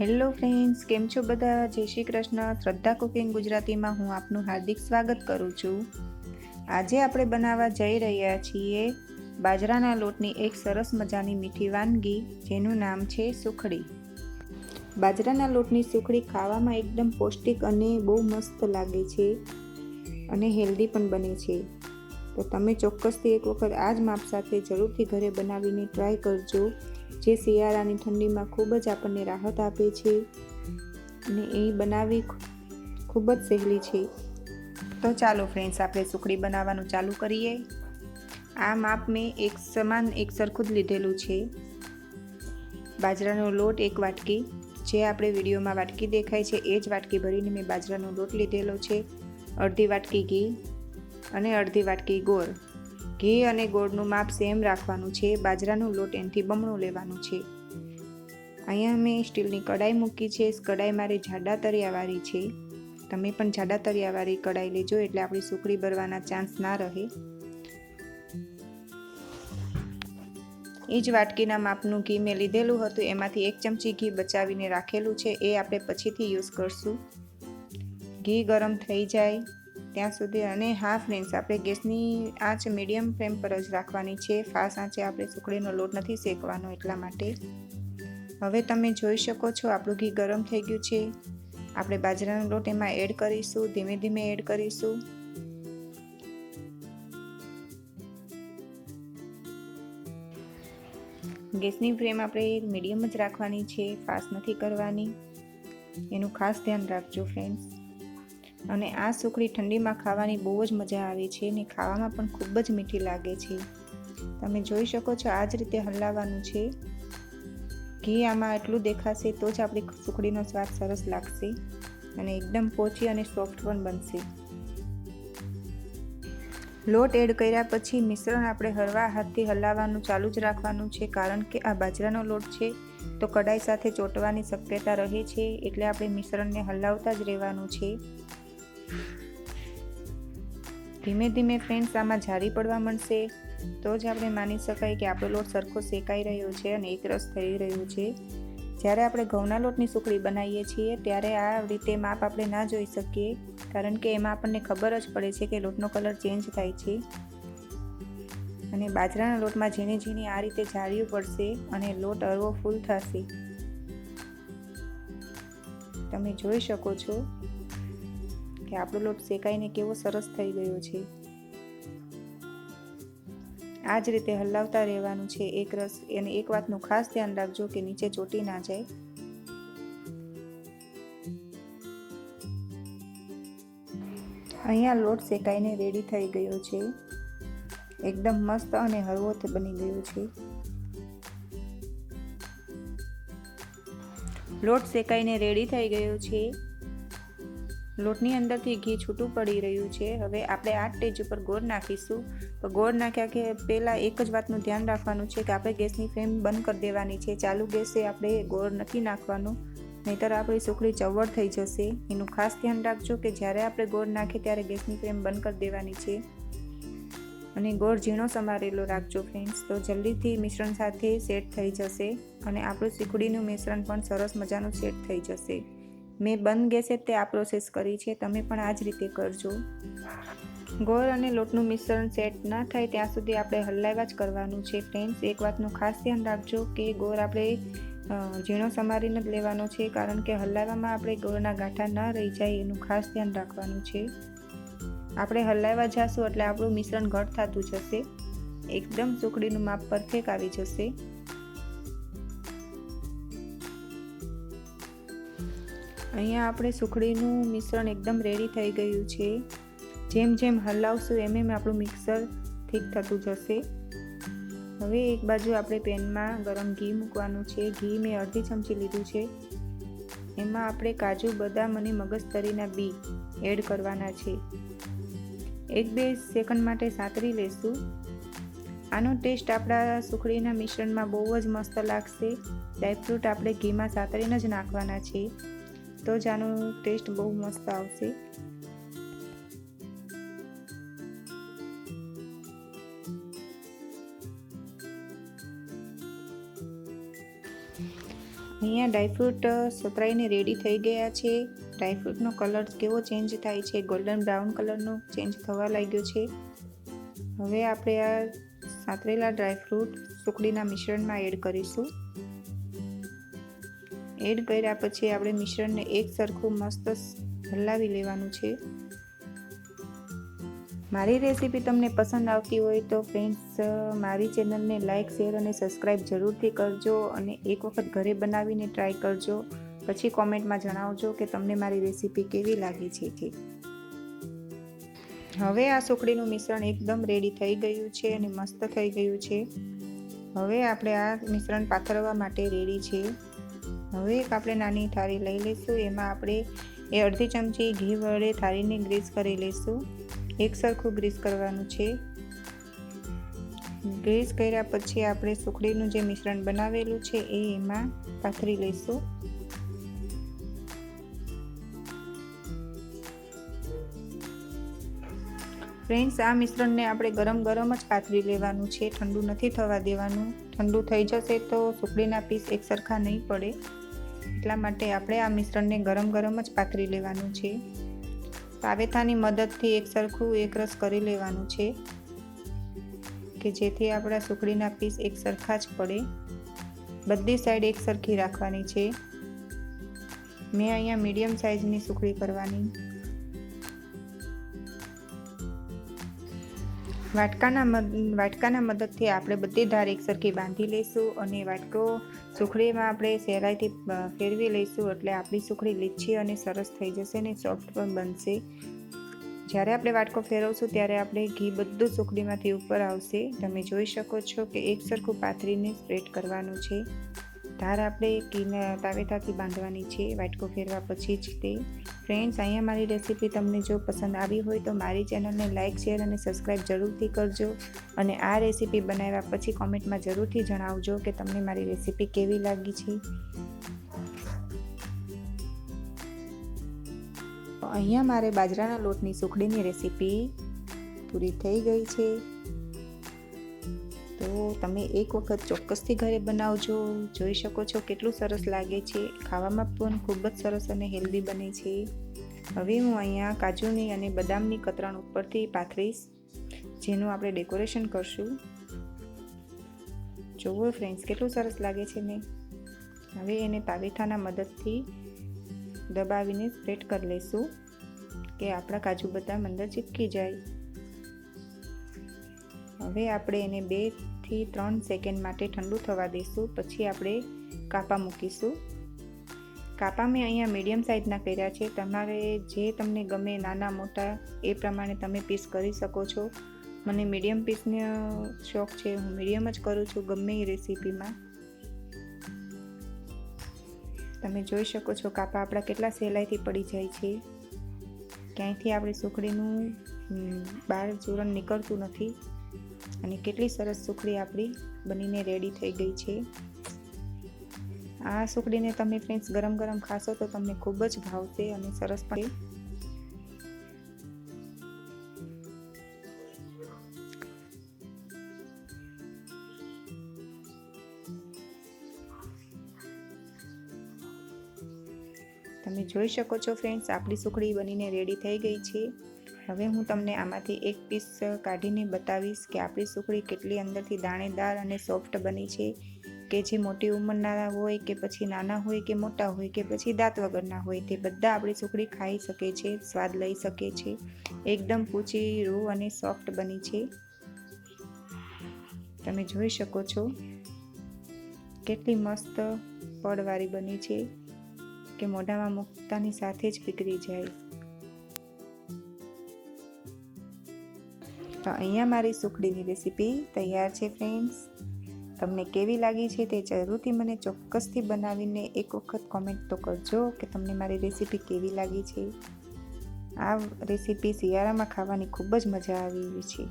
Hello friends, કેમ છો બધા? જય શ્રી કૃષ્ણ. શ્રદ્ધા કુકિંગ ગુજરાતીમાં હું આપનું હાર્દિક સ્વાગત કરું છું. આજે આપણે બનાવવા જઈ રહ્યા છીએ બાજરાના લોટની એક સરસ મજાની મીઠી વાનગી, જેનું નામ છે સુખડી. બાજરાના લોટની સુખડી ખાવામાં એકદમ પૌષ્ટિક અને બહુ મસ્ત લાગે છે અને હેલ્ધી પણ બને છે. તો તમે ચોક્કસથી એક વખત આ જ માપ સાથે જરૂરથી ઘરે બનાવીને ટ્રાય કરજો. જે શિયાળાની ઠંડીમાં ખૂબ જ આપણને રાહત આપે છે અને એ બનાવવી ખૂબ જ સહેલી છે. તો ચાલો ફ્રેન્ડ્સ આપણે સુખડી બનાવવાનું ચાલુ કરીએ. આ માપ મેં એક સમાન એક સરખું જ લીધેલું છે. બાજરાનો લોટ એક વાટકી, જે આપણે વિડીયોમાં વાટકી દેખાય છે, એ જ વાટકી ભરીને મેં બાજરાનો લોટ લીધેલો છે. અડધી વાટકી ઘી અને અડધી વાટકી ગોળ. ઘી અને ગોળનું માપ સેમ રાખવાનું છે, બાજરાનું લોટ એનાથી બમણું લેવાનું છે. અહીંયા મેં સ્ટીલની કડાઈ મૂકી છે કડાઈ મારી જાડા તરિયાવાળી છે. તમે પણ જાડા તરિયાવાળી કડાઈ લેજો, એટલે આપણી સુખડી ભરવાના ચાન્સ ના રહે. એ જ વાટકીના માપનું ઘી મેં લીધેલું હતું, એમાંથી એક ચમચી ઘી બચાવીને રાખેલું છે, એ આપણે પછીથી યુઝ કરશું. ઘી ગરમ થઈ જાય. ત્યાં સુધી અને હા ફ્રેન્ડ્સ આપણે ગેસની આંચ મીડિયમ ફ્લેમ પર જ રાખવાની છે. ફાસ્ટ આંચે આપણે સુકડીનો લોટ નથી શેકવાનો એટલા માટે. હવે તમે જોઈ શકો છો, આપણું ઘી ગરમ થઈ ગયું છે. આપણે બાજરાનો લોટ એમાં એડ કરીશું, ધીમે ધીમે એડ કરીશું. ગેસની ફ્લેમ આપણે મીડિયમ જ રાખવાની છે ફાસ્ટ નથી કરવાની. એનું ખાસ ધ્યાન રાખજો ફ્રેન્ડ્સ અને આ સુખડી ઠંડીમાં ખાવાની બહુ જ મજા આવે છે અને ખાવામાં પણ ખૂબ જ મીઠી લાગે છે. તમે જોઈ શકો છો આ જ રીતે હલાવવાનું છે. ઘી આમાં એટલું દેખાશે તો જ આપણી સુખડીનો સ્વાદ સરસ લાગશે અને એકદમ પોચી અને સોફ્ટ પણ બનશે. લોટ એડ કર્યા પછી મિશ્રણ આપણે હળવા હાથથી હલાવવાનું ચાલુ જ રાખવાનું છે કારણ કે આ બાજરાનો લોટ છે તો કડાઈ સાથે ચોંટવાની શક્યતા રહે છે એટલે આપણે મિશ્રણને હલાવતા જ રહેવાનું છે. ધીમે ધીમે ફ્રેન્ડ્સ આમાં જારી પડવા મળશે તો જ આપણે માની શકાય કે આપણો લોટ સરખો શેકાઈ રહ્યો છે અને એક રસ થઈ રહ્યો છે. જ્યારે આપણે ઘઉંના લોટની સુખડી બનાવીએ છીએ, ત્યારે આ રીતે માપ આપણે ના જોઈ શકીએ, કારણ કે એમાં આપણને ખબર જ પડે છે કે લોટનો કલર ચેન્જ થાય છે. અને બાજરાના લોટમાં ઝીણી ઝીણી આ રીતે જાળ્યું પડશે અને લોટ અરવો ફૂલ થશે. તમે જોઈ શકો છો કે આપણો લોટ શેકાઈને કેવો સરસ થઈ ગયો છે. આ જ રીતે હલાવતા રહેવાનું છે એક રસ અને એક વાતનું ખાસ ધ્યાન રાખજો કે નીચે ચોટી ના જાય. અહીંયા લોટ શેકાઈને રેડી થઈ ગયો છે. એકદમ મસ્ત અને હળવો બની ગયો છે. લોટ શેકાઈને રેડી થઈ ગયો છે. લોટની અંદરથી ઘી છૂટું પડી રહ્યું છે. હવે આપણે આ સ્ટેજ ઉપર ગોળ નાખીશું. તો ગોળ નાખ્યા કે પહેલાં એક જ વાતનું ધ્યાન રાખવાનું છે કે આપણે ગેસની ફ્લેમ બંધ કરી દેવાની છે. ચાલુ ગેસે આપણે ગોળ નથી નાખવાનું, નહીતર આપણી સુખડી ચવડ થઈ જશે. એનું ખાસ ધ્યાન રાખજો કે જ્યારે આપણે ગોળ નાખીએ ત્યારે ગેસની ફ્લેમ બંધ કરી દેવાની છે. અને ગોળ ઝીણો સમારેલો રાખજો ફ્રેન્ડ્સ. તો જલ્દીથી મિશ્રણ સાથે સેટ થઈ જશે અને આપણું સુખડીનું મિશ્રણ પણ સરસ મજાનું સેટ થઈ જશે. મેં બંધ ગેસે તે આ પ્રોસેસ કરી છે, તમે પણ આ જ રીતે કરજો. ગોળ અને લોટનું મિશ્રણ સેટ ના થાય ત્યાં સુધી આપણે હલાવ્યા જ કરવાનું છે. ફ્રેન્ડ્સ એક વાતનું ખાસ ધ્યાન રાખજો કે ગોળ આપણે ઝીણો સમારીને જ લેવાનો છે, કારણ કે હલાવવામાં આપણે ગોળના ગાંઠા ન રહી જાય એનું ખાસ ધ્યાન રાખવાનું છે. આપણે હલાવવા જશું એટલે આપણું મિશ્રણ ઘટ થતું જશે. એકદમ સુખડીનું માપ પરફેક્ટ આવી જશે. અહીંયા આપણે સુખડીનું મિશ્રણ એકદમ રેડી થઈ ગયું છે. જેમ જેમ હલાવશું એમ એમ આપણું મિક્સર ઠીક થતું જશે. હવે એક બાજુ આપણે પેનમાં ગરમ ઘી મૂકવાનું છે. ઘી મેં અડધી ચમચી લીધું છે. એમાં આપણે કાજુ, બદામ અને મગજતરીના બી એડ કરવાના છે. એક બે સેકન્ડ માટે સાતરી લેશું. આનો ટેસ્ટ આપણા સુખડીના મિશ્રણમાં બહુ જ મસ્ત લાગશે. ડ્રાયફ્રૂટ આપણે ઘીમાં સાતરીને જ નાખવાના છે. તો જ ટેસ્ટ બહુ મસ્ત આવશે. અહીંયા ડ્રાયફ્રૂટ સતરાઈને રેડી થઈ ગયા છે. ડ્રાયફ્રૂટનો કલર કેવો ચેન્જ થાય છે? ગોલ્ડન બ્રાઉન કલરનો ચેન્જ થવા લાગ્યો છે. હવે આપણે આ સાતરેલા ડ્રાયફ્રૂટ સુકડીના મિશ્રણમાં એડ કરીશું. એડ કર્યા પછી આપણે મિશ્રણને એક સરખું મસ્ત હલાવી લેવાનું છે. મારી રેસીપી તમને પસંદ આવતી હોય તો ફ્રેન્ડ્સ મારી ચેનલને લાઇક શેર અને સબસ્ક્રાઈબ જરૂરથી કરજો અને એક વખત ઘરે બનાવીને ટ્રાય કરજો. પછી કોમેન્ટમાં જણાવજો કે તમને મારી રેસીપી કેવી લાગી છે કે. હવે આ સુકડીનું મિશ્રણ એકદમ રેડી થઈ ગયું છે અને મસ્ત થઈ ગયું છે. હવે આપણે આ મિશ્રણ પાથરવા માટે રેડી છે. હવે એક આપણે નાની થાળી લઈ લઈશું. એમાં આપણે એ અડધી ચમચી ઘી વડે થાળીને ગ્રીસ કરી લઈશું. એક સરખું ગ્રીસ કરવાનું છે. ગ્રીસ કર્યા પછી આપણે સુખડીનું જે મિશ્રણ બનાવેલું છે એ એમાં પાથરી લઈશું. ફ્રેન્ડ્સ, આ મિશ્રણને આપણે ગરમ ગરમ જ પાથરી લેવાનું છે. ઠંડુ નથી થવા દેવાનું. ઠંડુ થઈ જશે તો સુખડીના પીસ એક સરખા નહીં પડે. એટલા માટે આપણે આ મિશ્રણને ગરમ ગરમ જ પાથરી લેવાનું છે. પાવેથાની મદદથી એક સરખું એક રસ કરી લેવાનું છે કે જેથી આપણા સુખડીના પીસ એક સરખા જ પડે. બધી સાઈડ એક સરખી રાખવાની છે. મેં અહીંયા મીડિયમ સાઇઝની સુખડી કરવાની. વાટકાના વાટકાના મદદથી આપણે બધી ધાર એકસરખી બાંધી લઈશું અને વાટકો સુખડીમાં આપણે સહેલાઈથી ફેરવી લઈશું એટલે આપણી સુખડી લીછી અને સરસ થઈ જશે ને સોફ્ટ પણ બનશે. જ્યારે આપણે વાટકો ફેરવશું ત્યારે આપણે ઘી બધું સુખડીમાંથી ઉપર આવશે. તમે જોઈ શકો છો કે એક સરખું પાથરીને સ્પ્રેડ કરવાનું છે. ધાર આપણે ઘીના તાવેતાથી બાંધવાની છે વાટકો ફેરવા પછી જ તે. ફ્રેન્ડ્સ, અહીંયા મારી રેસીપી તમને જો પસંદ આવી હોય તો મારી ચેનલને લાઇક શેર અને સબસ્ક્રાઈબ જરૂરથી કરજો અને આ રેસીપી બનાવ્યા પછી કોમેન્ટમાં જરૂરથી જણાવજો કે તમને મારી રેસીપી કેવી લાગી છે. અહીંયા મારે બાજરાના લોટની સુખડીની રેસીપી પૂરી થઈ ગઈ છે. તો તમે એક વખત ચોક્કસથી ઘરે બનાવજો. જોઈ શકો છો કેટલું સરસ લાગે છે. ખાવામાં પણ ખૂબ જ સરસ અને હેલ્ધી બને છે. હવે હું અહીંયા કાજુની અને બદામની કતરણ ઉપરથી પાથરીશ, જેનું આપણે ડેકોરેશન કરશું. જોવો ફ્રેન્ડ્સ, કેટલું સરસ લાગે છે ને? હવે એને તાવેથાના મદદથી દબાવીને સ્પ્રેડ કરી લઈશું, કે આપણા કાજુ બદામ અંદર ચીપકી જાય. હવે આપણે એને બેથી ત્રણ સેકન્ડ માટે ઠંડુ થવા દઈશું, પછી આપણે કાપા મૂકીશું. કાપા મેં અહીંયા મીડિયમ સાઇઝના કર્યા છે. તમારે જે તમને ગમે નાના મોટા, એ પ્રમાણે તમે પીસ કરી શકો છો. મને મીડિયમ પીસનો શોખ છે, હું મીડિયમ જ કરું છું, ગમે એ રેસીપીમાં તમે જોઈ શકો છો, કાપા આપણા કેટલા સહેલાઈથી પડી જાય છે. ક્યાંયથી આપણી સુખડીનું બહાર ચૂરણ નીકળતું નથી. અને કેટલી સરસ સુખડી આપણી બનીને રેડી થઈ ગઈ છે. આ સુખડીને તમે ફ્રેન્ડ્સ ગરમ ગરમ ખાશો તો તમને ખૂબ જ ભાવશે અને સરસ પણ તમે જોઈ શકો છો ફ્રેન્ડ્સ આપણી સુખડી બનીને રેડી થઈ ગઈ છે. હવે હું તમને આમાંથી એક પીસ કાઢીને બતાવીશ કે આપણી સુખડી કેટલી અંદરથી દાણેદાર અને સોફ્ટ બની છે, કે જે મોટી ઉંમરના હોય, કે પછી નાના હોય, કે મોટા હોય, કે પછી દાંત વગરના હોય, તે બધા આપણી સુખડી ખાઈ શકે છે, સ્વાદ લઈ શકે છે, એકદમ પૂચી રૂ અને સોફ્ટ બની છે. તમે જોઈ શકો છો કેટલી મસ્ત પડવાળી બની છે, કે મોઢામાં મૂકતાની સાથે જ પીગળી જાય. તો અહીંયા મારી સુખડીની રેસીપી તૈયાર છે ફ્રેન્ડ્સ. તમને કેવી લાગી છે તે જરૂરથી મને ચોક્કસથી બનાવીને એક વખત કોમેન્ટ તો કરજો કે તમને મારી રેસીપી કેવી લાગી છે. આ રેસીપી શિયાળામાં ખાવાની ખૂબ જ મજા આવી છે.